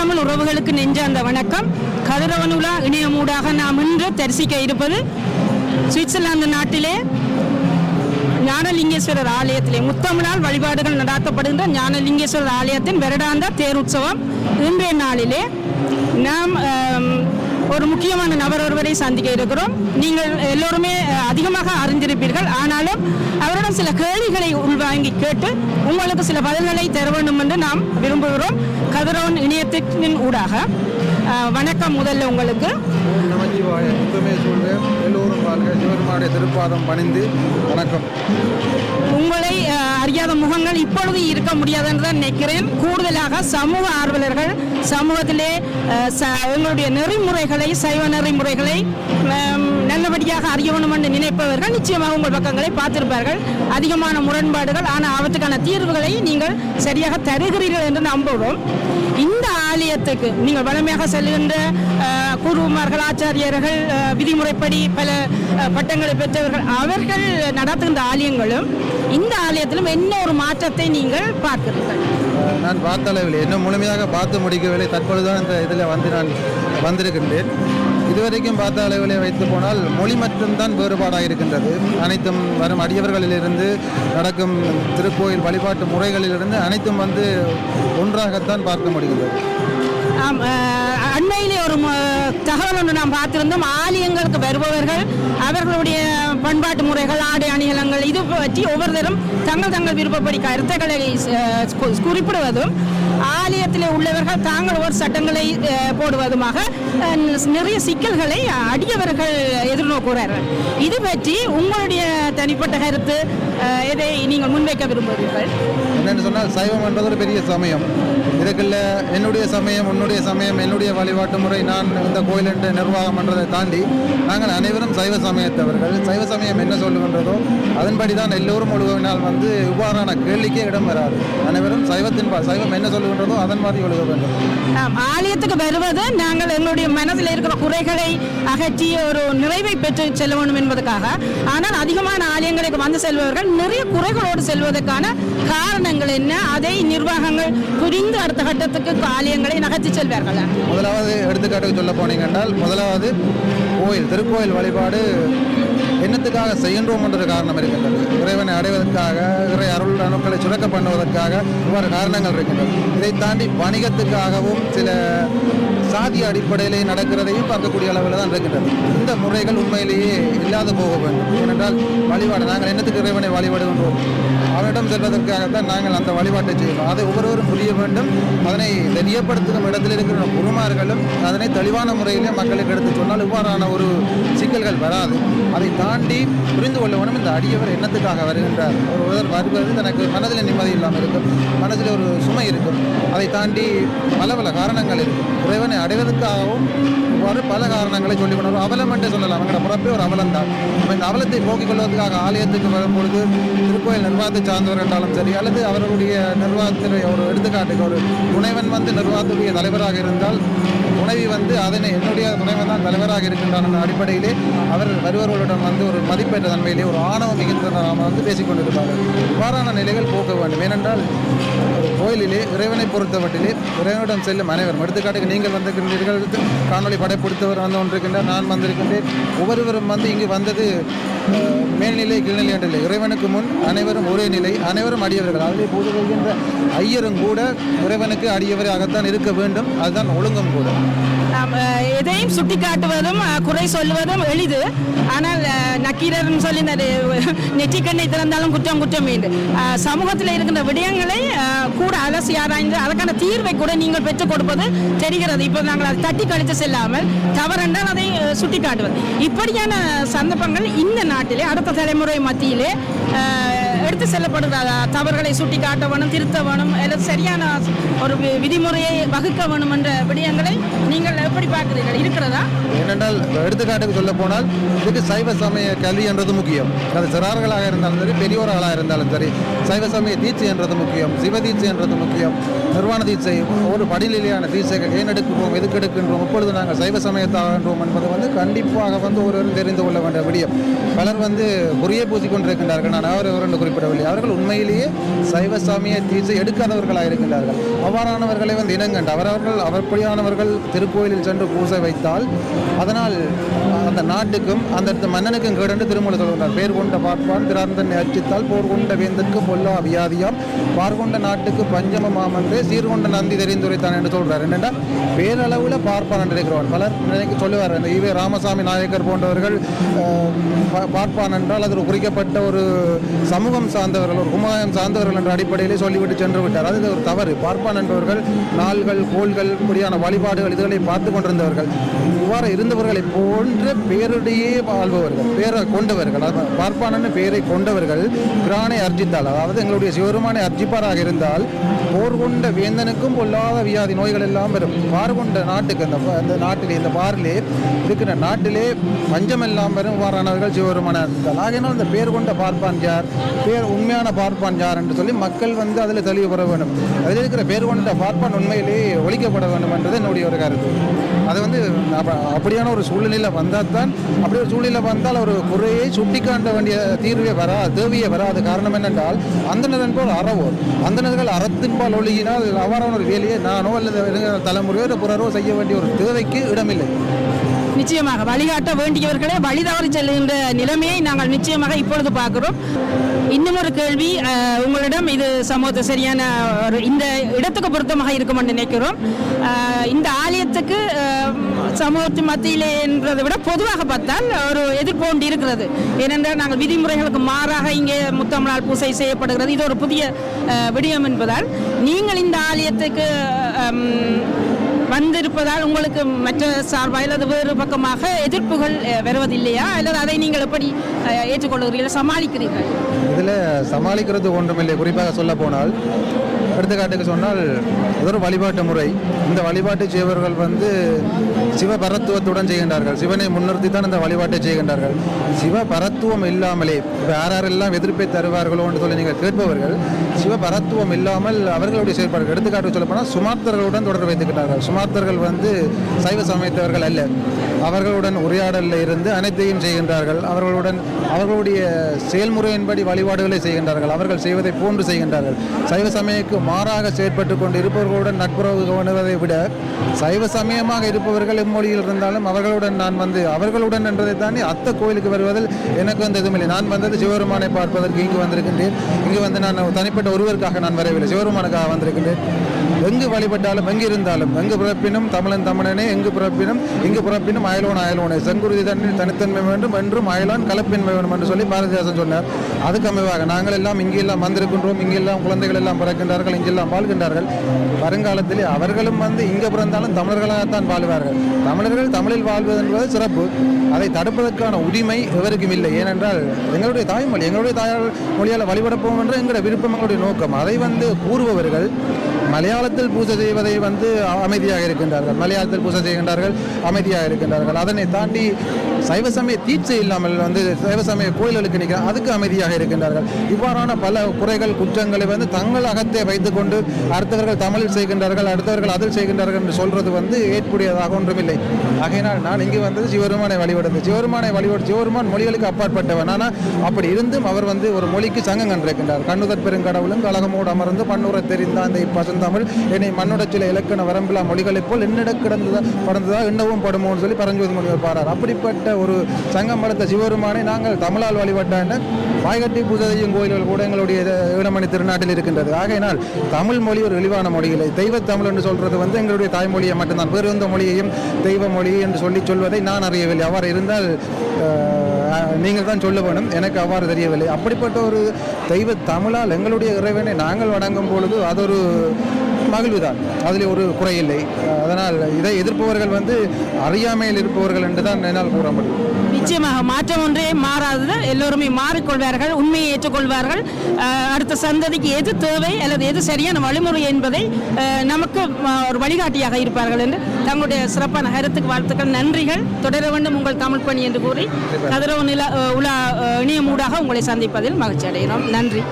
தமிழ் உறவுகளுக்கு நெஞ்சார்ந்த வணக்கம். கதிரவனுலா இணையமூடாக நாம் இன்று தரிசிக்க இருப்பது சுவிட்சர்லாந்து நாட்டிலே ஞானலிங்கேஸ்வரர் ஆலயத்திலே. முத்தமிழால் வழிபாடுகள் நடாத்தப்படுகின்ற ஞானலிங்கேஸ்வரர் ஆலயத்தின் வருடாந்த தேருற்சவம் இன்றைய நாளிலே. நாம் ஒரு முக்கியமான நபர் ஒருவரை சந்திக்க இருக்கிறோம். நீங்கள் எல்லோருமே அதிகமாக அறிந்திருப்பீர்கள். ஆனாலும் அவரிடம் சில கேள்விகளை உள்வாங்கி கேட்டு உங்களுக்கு சில பதில்களை தர வேண்டும் என்று நாம் விரும்புகிறோம். கதரோன் இணையத்தின் ஊடாக. வணக்கம் முதல்ல உங்களுக்கு. நமச்சிவாய சொல்வேன் எல்லோரும் வாழ்க சிவருமாடைய திருப்பாதம் பணிந்து வணக்கம் உங்களை அறியாத முகங்கள் இப்பொழுது இருக்க முடியாதுன்றதை தான் நினைக்கிறேன். கூடுதலாக சமூக ஆர்வலர்கள் சமூகத்திலே ச- எங்களுடைய நெறிமுறைகளை சைவ நெறிமுறைகளை நல்லபடியாக அறிய வேண்டும் என்று நினைப்பவர்கள் நிச்சயமாக உங்கள் பக்கங்களை பார்த்திருப்பார்கள். அதிகமான முரண்பாடுகள் ஆனால் அவற்றுக்கான தீர்வுகளை நீங்கள் சரியாக தருகிறீர்கள் என்று நம்புவோம். இந்த ஆலயத்துக்கு நீங்கள் வளமையாக செல்கின்ற குருமார்கள் ஆச்சாரியர்கள் விதிமுறைப்படி பல பட்டங்களை பெற்றவர்கள் அவர்கள் நடத்துகின்ற ஆலயங்களும் இந்த ஆலயத்திலும் என்ன ஒரு மாற்றத்தை நீங்கள் பார்க்கிறீர்கள்? நான் பார்த்த அளவில் இன்னும் முழுமையாக பார்த்து முடிக்கவில்லை. தற்பொழுதுதான் இந்த இதில் வந்து நான் வந்திருக்கின்றேன். இதுவரைக்கும் பார்த்த அளவிலே வைத்து போனால் மொழி மட்டும்தான் வேறுபாடாக இருக்கின்றது. அனைத்தும் வரும் அடியவர்களிலிருந்து நடக்கும் திருக்கோயில் வழிபாட்டு முறைகளிலிருந்து அனைத்தும் வந்து ஒன்றாகத்தான் பார்க்க முடிகின்றது அண்மையிலே ஒரு தகவல் ஒன்று நாம் பார்த்திருந்தோம். ஆலயங்களுக்கு வருபவர்கள் அவர்களுடைய பண்பாட்டு முறைகள் ஆடை அணிகலங்கள் இது பற்றி ஒவ்வொருத்தரும் தங்கள் தங்கள் விருப்பப்படி கருத்துக்களை குறிப்பிடுவதும் ஆலயத்தில் உள்ளவர்கள் தாங்கள் ஒரு சட்டங்களை போடுவதுமாக நிறைய சிக்கல்களை அடியவர்கள் எதிர்நோக்குகிறார்கள். இது பற்றி உங்களுடைய தனிப்பட்ட கருத்து எதை நீங்கள் முன்வைக்க விரும்புகிறீர்கள்? என்னென்னு சொன்னால் சைவம் என்பது ஒரு பெரிய சமயம். இதுக்குள்ள என்னுடைய சமயம் உன்னுடைய சமயம் என்னுடைய வழிபாட்டு முறை நான் இந்த கோயில் என்று நிர்வாகம் பண்ணுறதை தாண்டி நாங்கள் அனைவரும் சைவ சமயத்தவர்கள். சைவ சமயம் என்ன சொல்லுகின்றதோ அதன்படி தான் எல்லோரும் ஒழுகினால் வந்து இவ்வாறான கேள்விக்கே இடம் வராது அனைவரும் சைவத்தின் பா- சைவம் என்ன சொல்லுகின்றதோ அதன் மாதிரி ஒழுக வேண்டும். ஆலயத்துக்கு வருவது நாங்கள் எங்களுடைய மனதில் இருக்கிற குறைகளை அகற்றி ஒரு நிறைவை பெற்று செல்ல வேண்டும் என்பதற்காக ஆனால் அதிகமான ஆலயங்களுக்கு வந்து செல்பவர்கள் நிறைய குறைகளோடு செல்வதற்கான காரணங்கள் என்ன அதை நிர்வாகங்கள் புரிந்து அடுத்த கட்டத்துக்கு ஆலயங்களை நகர்த்தி செல்வார்களா. முதலாவது எடுத்துக்காட்டுக்கு சொல்ல போனீங்க என்றால் முதலாவது கோயில் திருக்கோயில் வழிபாடு என்னத்துக்காக செய்கின்றோம் என்ற காரணம் இருக்கின்றது. இறைவனை அடைவதற்காக இறை அருள் அணுக்களை சுரக்க பண்ணுவதற்காக இவ்வாறு காரணங்கள் இருக்கின்றது. இதை தாண்டி வணிகத்துக்காகவும் சில சாதி அடிப்படையிலே நடக்கிறதையும் பார்க்கக்கூடிய அளவில் தான் இருக்கின்றது. இந்த முறைகள் உண்மையிலேயே இல்லாது போக வேண்டும். ஏனென்றால் வழிபாடு நாங்கள் என்னத்துக்கு இறைவனை வழிபடுகின்றோம் அவனிடம் செல்வதற்காகத்தான் நாங்கள் அந்த வழிபாட்டை செய்வோம் அதை ஒவ்வொருவரும் புரிய வேண்டும். அதனை தெரியப்படுத்தும் இடத்தில் இருக்கிற குருமார்களும் அதனை தெளிவான முறையிலே மக்களுக்கு எடுத்து சொன்னால் இவ்வாறான ஒரு சிக்கல்கள் வராது. அதை தாண்டி புரிந்து கொள்ள வேண்டும். இந்த அடியவர் என்னத்துக்காக வருகின்றார்? ஒருவர் வருவது தனக்கு மனதில் நிம்மதி இல்லாமல் இருக்கும். மனதில் ஒரு சுமை இருக்கும். அதை தாண்டி பல பல காரணங்கள் இருக்கும். இறைவனை அடைவதற்காகவும் இவ்வாறு பல காரணங்களை சொல்லிக் கொண்டு அவலம் என்று சொல்லலாம். அவங்களோட பிறப்பே ஒரு அவலம் தான். இந்த அவலத்தை போக்கிக் கொள்வதற்காக ஆலயத்துக்கு வரும்பொழுது திருக்கோயில் நிர்வாகத்தை சார்ந்தவர் என்றாலும் சரி அல்லது அவர்களுடைய நிர்வாகத்தினுடைய ஒரு எடுத்துக்காட்டுக்கு ஒரு துணைவன் வந்து நிர்வாகத்துடைய தலைவராக இருந்தால் துணைவி வந்து அதனை என்னுடைய துணைவன் தான் தலைவராக இருக்கின்றான் என்ற அடிப்படையிலே அவர் வருவர்களிடம் வந்து ஒரு மதிப்பேற்ற தன்மையிலே ஒரு ஆணவம் மிகுந்த வந்து பேசிக்கொண்டிருப்பார்கள் இவ்வாறான நிலைகள் போக்க வேண்டும். ஏனென்றால் கோயிலிலே இறைவனை பொறுத்தவற்றிலே இறைவனிடம் செல்லும் அனைவரும். எடுத்துக்காட்டுக்கு நீங்கள் வந்திருக்கின்றீர்கள். காணொளி படைப்படுத்தவர் வந்து கொண்டிருக்கின்றார். நான் வந்திருக்கின்றேன். ஒவ்வொருவரும் வந்து இங்கு வந்தது மேல்நிலை கீழ்நிலை என்றில்லை இறைவனுக்கு முன் அனைவரும் ஒரே நிலை அனைவரும் அடியவர்கள். அதிலே பூஜை செய்கின்ற ஐயரும் கூட இறைவனுக்கு அடியவராகத்தான் இருக்க வேண்டும். அதுதான் ஒழுங்கும் கூட. நாம் எதையும் சுட்டி காட்டுவதும் குறை சொல்வதும் எளிது. ஆனால் அஹ், நக்கீரர்னு சொல்லி இந்த நெற்றிக்கண்ணை திறந்தாலும் குற்றம் குற்றம் வேண்டு சமூகத்தில் இருக்கின்ற விடயங்களை கூட அலசி ஆராய்ந்து அதற்கான தீர்வை கூட நீங்கள் பெற்றுக் கொடுப்பது தெரிகிறது. இப்போ நாங்கள் அதை தட்டி கழித்து செல்லாமல் தவறென்றால் அதை சுட்டி காட்டுவது இப்படியான சந்தர்ப்பங்கள் இந்த நாட்டிலே அடுத்த தலைமுறை மத்தியிலே எடுத்து செல்லப்படுகிற தவறுகளை சுட்டி காட்ட வேணும் திருத்த வேணும் அல்லது சரியான ஒரு விதிமுறையை வகுக்க வேணும் என்ற விடயங்களை நீங்கள் எப்படி பார்க்கிறீர்கள்? இருக்கிறதா? ஏனென்றால் எடுத்துக்காட்டுக்கு சொல்ல போனால் இதுக்கு சைவ சமய கல்வி என்றது முக்கியம். அது சிறார்களாக இருந்தாலும் சரி பெரியோர்களாக இருந்தாலும் சரி சைவ சமய தீட்சை என்றது முக்கியம் சிவ தீட்சை என்றது முக்கியம் நிர்வாண தீட்சை ஒரு படிநிலையான தீட்சைகள் ஏன் எடுக்கிறோம் எதுக்கு எடுக்கின்றோம் இப்பொழுது நாங்கள் சைவ சமயத்தாகின்றோம் என்பது வந்து கண்டிப்பாக வந்து ஒருவரும் தெரிந்து கொள்ள வேண்டிய விடியம். பலர் வந்து குறியை பூசிக்கொண்டிருக்கின்றார்கள். நான் அவர் என்று குறிப்பிட அவர்கள் உண்மையிலேயே சைவ சாமியை தீட்சை எடுக்காதவர்களாக இருக்கின்றார்கள் அவ்வாறானவர்களை வந்து இனங்கண்டு. அவரவர்கள் அவர்படியானவர்கள் திருக்கோயிலில் சென்று பூசை வைத்தால் அதனால் அந்த நாட்டுக்கும் அந்த மன்னனுக்கும் கேடென்று திருமூல சொல்கிறார் பேர் கொண்ட பார்ப்பான் திராந்தனை அர்ச்சித்தால் போர் கொண்ட வேந்தற்கு பொல்லா வியாதியாம். பார்கொண்ட நாட்டுக்கு பஞ்சம மாமன்றே சீர்கொண்ட நந்தி தெரிந்துரைத்தான் என்று சொல்கிறார். என்னென்னா பேரளவில் பார்ப்பான் என்று இருக்கிறவன் பலர் நினைக்க சொல்லுவார் இந்த ஈவே ராமசாமி நாயக்கர் போன்றவர்கள் பார்ப்பான் என்றால் அது குறிக்கப்பட்ட ஒரு சமூகம் சார்ந்தவர்கள் ஒரு குமாயம் சார்ந்தவர்கள் என்ற அடிப்படையிலே சொல்லிவிட்டு சென்று விட்டார். அது ஒரு தவறு. பார்ப்பான் என்பவர்கள் நாள்கள் கோள்கள் இப்படியான வழிபாடுகள் இதுகளை பார்த்து கொண்டிருந்தவர்கள். அவ்வாறு இருந்தவர்களை போன்ற பேருடையே வாழ்பவர்கள் பேரை கொண்டவர்கள் பார்ப்பானன்னு பேரை கொண்டவர்கள் பிரானை அர்ஜித்தால் அதாவது எங்களுடைய சிவருமானை அர்ஜிப்பாராக இருந்தால் போர் கொண்ட வேந்தனுக்கும் பொல்லாத வியாதி நோய்கள் எல்லாம் வரும். பார் கொண்ட நாட்டுக்கு அந்த அந்த நாட்டிலே இந்த பாரிலே இருக்கிற நாட்டிலே பஞ்சம் எல்லாம் வரும். வாரானவர்கள் சிவருமான இருந்தால் ஆகையினால் இந்த பேர் கொண்ட பார்ப்பான் யார்? பேர் உண்மையான பார்ப்பான் யார் என்று சொல்லி மக்கள் வந்து அதில் தெளிவு பெற வேண்டும். அதில் இருக்கிற பேர் கொண்ட பார்ப்பான் உண்மையிலேயே ஒழிக்கப்பட வேண்டும் என்றது என்னுடைய ஒரு கருத்து. அது வந்து அப்படியான ஒரு சூழ்நிலையில் வந்தால் தான் அப்படி ஒரு சூழ்நிலை வந்தால் ஒரு குறையை சுட்டிக்காட்ட வேண்டிய தீர்வே வரா தேவையே வராது. காரணம் என்னென்றால் அந்தனதன் போல் அறவோர் அந்தனர்கள் அறத்தின்பால் ஒழுகினால் அவ்வாறான ஒரு வேலையை நானோ அல்லது தலைமுறையோ இல்லை செய்ய வேண்டிய ஒரு தேவைக்கு இடமில்லை. நிச்சயமாக வழிகாட்ட வேண்டியவர்களே வழி தவறி செல்கின்ற நிலைமையை நாங்கள் நிச்சயமாக இப்பொழுது பார்க்கிறோம். இன்னும் ஒரு கேள்வி உங்களிடம் இது சமூகத்தை சரியான ஒரு இந்த இடத்துக்கு பொருத்தமாக இருக்கும் என்று நினைக்கிறோம். இந்த ஆலயத்துக்கு சமூகத்தின் மத்தியிலே என்றதை விட பொதுவாக பார்த்தால் ஒரு எதிர்ப்பு ஒன்று இருக்கிறது. ஏனென்றால் நாங்கள் விதிமுறைகளுக்கு மாறாக இங்கே முத்தமிழால் பூசை செய்யப்படுகிறது. இது ஒரு புதிய விடயம் என்பதால். நீங்கள் இந்த ஆலயத்துக்கு வந்திருப்பதால் உங்களுக்கு மற்ற சார்பாக அல்லது வேறு பக்கமாக எதிர்ப்புகள் அஹ், வருவதில்லையா? அல்லது அதை நீங்கள் எப்படி ஏற்றுக்கொள்கிறீர்கள் சமாளிக்கிறீர்கள்? இதில் சமாளிக்கிறது ஒன்றுமில்லை. குறிப்பாக சொல்ல போனால் எடுத்துக்காட்டுக்கு சொன்னால் இது ஒரு வழிபாட்டு முறை. இந்த வழிபாட்டு செய்வர்கள் வந்து சிவபரத்துவத்துடன் செய்கின்றார்கள். சிவனை முன்னிறுத்தி தான் இந்த வழிபாட்டை செய்கின்றார்கள். சிவபரத்துவம் இல்லாமலே இப்போ யார் யாரெல்லாம் எதிர்ப்பை தருவார்களோ என்று சொல்லி நீங்கள் கேட்பவர்கள் சிவபரத்துவம் இல்லாமல் அவர்களுடைய செயல்பாடுகள். எடுத்துக்காட்டு சொல்லப்போனால் சுமார்த்தர்களுடன் தொடர்பு வைத்துக்கிட்டார்கள். சுமார்த்தர்கள் வந்து சைவ சமயத்தவர்கள் அல்ல. அவர்களுடன் உரையாடலில் இருந்து அனைத்தையும் செய்கின்றார்கள். அவர்களுடன் அவர்களுடைய செயல்முறையின்படி வழிபாடுகளை செய்கின்றார்கள். அவர்கள் செய்வதை போன்று செய்கின்றார்கள். சைவ சமயக்கு மாறாக செயற்பட்டு கொண்டு இருப்பவர்களுடன் நட்புறவு கவனுவதை விட சைவ சமயமாக இருப்பவர்கள் எம்மொழியில் இருந்தாலும் அவர்களுடன் நான் வந்து அவர்களுடன் என்றதை தாண்டி அத்த கோயிலுக்கு வருவதில் எனக்கு வந்து எதுவும் இல்லை. நான் வந்தது சிவபெருமானை பார்ப்பதற்கு இங்கு வந்திருக்கின்றேன். இங்கு வந்து நான் தனிப்பட்ட ஒருவருக்காக நான் வரவில்லை. சிவபெருமானுக்காக வந்திருக்கின்றேன். எங்கு வழிபட்டாலும் எங்கு இருந்தாலும் எங்கு பிறப்பினும் தமிழன் தமிழனே எங்கு பிறப்பினும் இங்கு பிறப்பினும் அயலோன் அயலோனே. செங்குருதி தண்ணில் தனித்தன்மை வேண்டும் என்றும் அயலான் கலப்பின்மை வேண்டும் என்று சொல்லி பாரதிதாசன் சொன்னார். அதுக்கு அமைவாக நாங்கள் எல்லாம் இங்கெல்லாம் வந்திருக்கின்றோம் இங்கெல்லாம் குழந்தைகள் எல்லாம் பிறக்கின்றார்கள் இங்கெல்லாம் வாழ்கின்றார்கள். வருங்காலத்திலே அவர்களும் வந்து இங்கே பிறந்தாலும் தமிழர்களாகத்தான் வாழ்வார்கள். தமிழர்கள் தமிழில் வாழ்வது என்பது சிறப்பு. அதை தடுப்பதற்கான உரிமை எவருக்கும் இல்லை. ஏனென்றால் எங்களுடைய தாய்மொழி எங்களுடைய தாய் மொழியால் வழிபடப்போம் என்ற எங்களுடைய விருப்பம் எங்களுடைய நோக்கம். அதை வந்து கூறுபவர்கள் மலையாள மலையாளத்தில் பூஜை செய்வதை வந்து அமைதியாக இருக்கின்றார்கள். மலையாளத்தில் பூஜை செய்கின்றார்கள் அமைதியாக இருக்கின்றார்கள். அதனை தாண்டி சைவ சமய தீட்சை இல்லாமல் வந்து சைவ சமய கோயில்களுக்கு நிற்கிற அதுக்கு அமைதியாக இருக்கின்றார்கள். இவ்வாறான பல குறைகள் குற்றங்களை வந்து தங்கள் அகத்தை வைத்துக்கொண்டு அடுத்தவர்கள் தமிழில் செய்கின்றார்கள் அடுத்தவர்கள் அதில் செய்கின்றார்கள் என்று சொல்றது வந்து ஏற்புடையதாக ஒன்றுமில்லை. ஆகையினால் நான் இங்கு வந்தது சிவருமானை வழிபடுது. சிவருமானை வழிபடு சிவருமான் மொழிகளுக்கு அப்பாற்பட்டவன். ஆனால் அப்படி இருந்தும் அவர் வந்து ஒரு மொழிக்கு சங்கம் கண்டிருக்கின்றார். கண்ணுதற் பெருங்கடவுளும் கழகமோடு அமர்ந்து பன்னூரை தெரிந்த அந்த இப்பசந்தமிழ் என்னை மண்ணுட சில இலக்கண வரம்பிலா மொழிகளைப் போல் என்னிட கிடந்ததா படந்ததா என்னவும் படுமோன்னு சொல்லி பரஞ்சோதி முனிவர் பாடுறார். அப்படிப்பட்ட ஒரு சங்கம் வளர்த்த சிவருமானை நாங்கள் தமிழால் வழிபட்டான வாய்கட்டி பூஜை செய்யும் கோயில்கள் கூட எங்களுடைய ஈழமணி திருநாட்டில் இருக்கின்றது. ஆகையினால் தமிழ் மொழி ஒரு இழிவான மொழி இல்லை தெய்வ தமிழ் என்று சொல்றது வந்து எங்களுடைய தாய்மொழியை மட்டும்தான். வேறு எந்த மொழியையும் தெய்வ மொழி என்று சொல்லி சொல்வதை நான் அறியவில்லை. அவ்வாறு இருந்தால் நீங்கள் தான் சொல்ல வேணும். எனக்கு அவ்வாறு தெரியவில்லை. அப்படிப்பட்ட ஒரு தெய்வ தமிழால் எங்களுடைய இறைவனை நாங்கள் வணங்கும் பொழுது அது ஒரு மகிழ்வுதான். அதில் ஒரு குறையில்லை. அதனால் இதை எதிர்ப்பவர்கள் வந்து அறியாமையில் இருப்பவர்கள் என்று தான் என்னால் கூற முடியும். நிச்சயமாக மாற்றம் ஒன்றே மாறாதது. எல்லோருமே மாறிக்கொள்வார்கள் உண்மையை ஏற்றுக்கொள்வார்கள். அடுத்த சந்ததிக்கு எது தேவை அல்லது எது சரியான வழிமுறை என்பதை நமக்கு ஒரு வழிகாட்டியாக இருப்பார்கள் என்று தங்களுடைய சிறப்பான கருத்துக்கு வாழ்த்துக்கள் நன்றிகள். தொடர வேண்டும் உங்கள் தமிழ் பணி என்று கூறி கதிரவ நில உலா இணையம் ஊடாக உங்களை சந்திப்பதில் மகிழ்ச்சி அடைகிறோம் நன்றி.